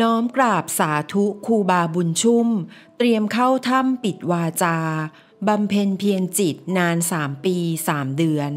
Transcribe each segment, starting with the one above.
น้อมกราบสาธุครูบาบุญชุ่ม เตรียมเข้าถ้ำปิดวาจาบำเพ็ญเพียรจิตนานสามปีสามเดือน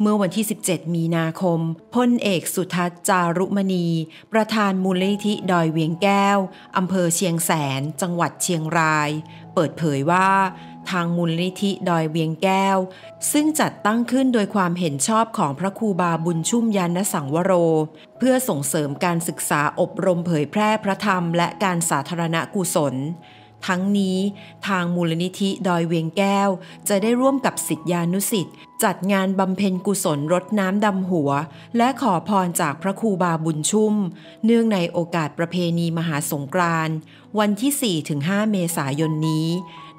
เมื่อวันที่ 17 มีนาคมพลเอกสุทัศน์จารุมณี ประธานมูลนิธิดอยเวียงแก้ว อำเภอเชียงแสน จังหวัดเชียงราย เปิดเผยว่า ทางมูลนิธิดอยเวียงแก้ว ซึ่งจัดตั้งขึ้นโดยความเห็นชอบของพระครูบาบุญชุ่มยานสังวโร เพื่อส่งเสริมการศึกษาอบรมเผยแพร่พระธรรมและการสาธารณกุศล ทั้งนี้ทางมูลนิธิดอยเวียงแก้ว จะได้ร่วมกับสิทธิานุสิทธิ์จัดงานบำเพ็ญกุศลรดน้ำดำหัว และขอพรจากพระครูบาบุญชุ่ม เนื่องในโอกาสประเพณีมหาสงกรานต์วันที่ 4-5 เมษายนนี้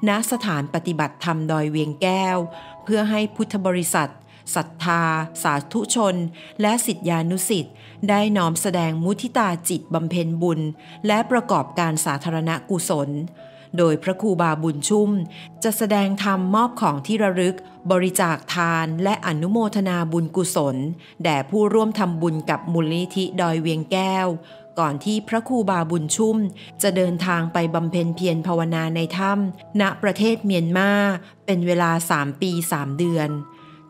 ณสถานปฏิบัติธรรมดอยเวียงแก้ว เพื่อให้พุทธบริษัทศรัทธา สาธุชน และสิทธิานุสิทธิ์ได้น้อมแสดงมุทิตาจิตบำเพ็ญบุญ และประกอบการสาธารณกุศล โดยพระครูบาบุญชุ่ม จะแสดงธรรมมอบของที่ระลึก บริจาคทานและอนุโมทนาบุญกุศล แด่ผู้ร่วมทำบุญกับมูลนิธิดอยเวียงแก้ว ก่อนที่พระครูบาบุญชุ่ม จะเดินทางไปบำเพ็ญเพียรภาวนาในถ้ำณประเทศเมียนมา เป็นเวลา 3 ปี 3 เดือน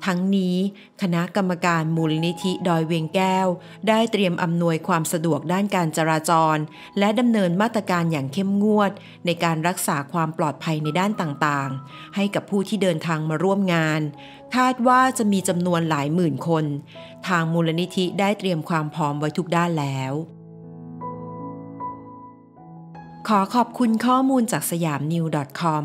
ทั้งนี้คณะกรรมการมูลนิธิดอยเวียงแก้ว ได้เตรียมอำนวยความสะดวกด้านการจราจร และดำเนินมาตรการอย่างเข้มงวด ในการรักษาความปลอดภัยในด้านต่างๆ ให้กับผู้ที่เดินทางมาร่วมงาน คาดว่าจะมีจำนวนหลายหมื่นคน ทางมูลนิธิได้เตรียมความพร้อมไว้ทุกด้านแล้วขอขอบคุณข้อมูลจากสยามนิว .com